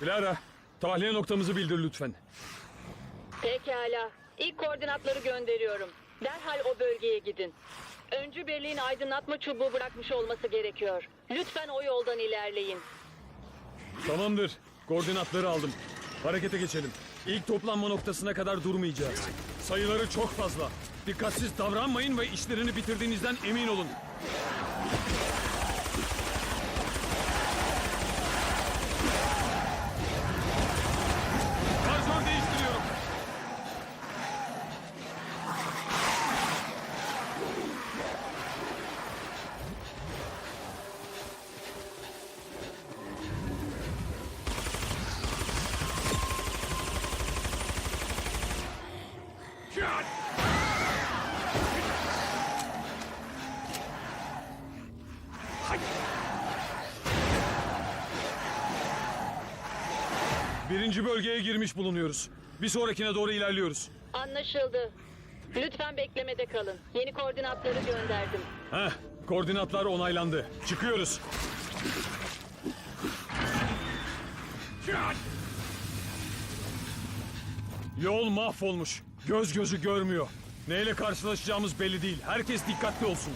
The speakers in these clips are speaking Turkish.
Clara, tahliye noktamızı bildir lütfen. Pekala. İlk koordinatları gönderiyorum. Derhal o bölgeye gidin. Öncü birliğin aydınlatma çubuğu bırakmış olması gerekiyor. Lütfen o yoldan ilerleyin. Tamamdır. Koordinatları aldım. Harekete geçelim. İlk toplanma noktasına kadar durmayacağız. Sayıları çok fazla. Dikkatsiz davranmayın ve işlerini bitirdiğinizden emin olun. Şarjör değiştiriyorum. Birinci bölgeye girmiş bulunuyoruz. Bir sonrakine doğru ilerliyoruz. Anlaşıldı. Lütfen beklemede kalın. Yeni koordinatları gönderdim. Heh, koordinatlar onaylandı. Çıkıyoruz. Yol mahvolmuş. Göz gözü görmüyor. Neyle karşılaşacağımız belli değil. Herkes dikkatli olsun.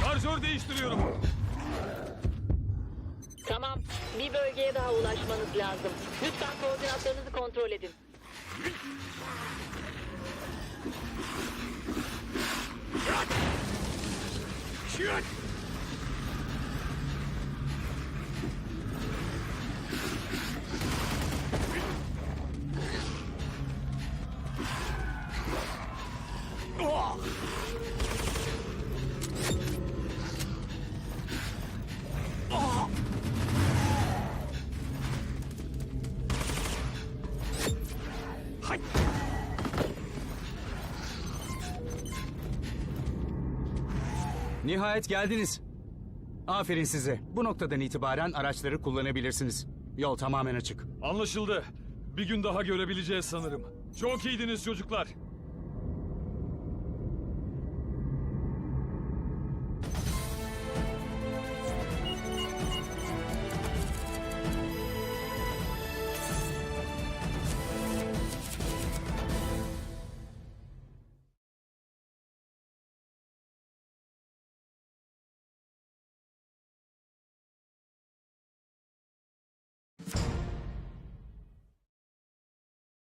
Şarjör değiştiriyorum. Tamam. Bir bölgeye daha ulaşmanız lazım. Lütfen koordinatlarınızı kontrol edin. Nihayet geldiniz. Aferin size. Bu noktadan itibaren araçları kullanabilirsiniz. Yol tamamen açık. Anlaşıldı. Bir gün daha görebileceğiz sanırım. Çok iyiydiniz çocuklar.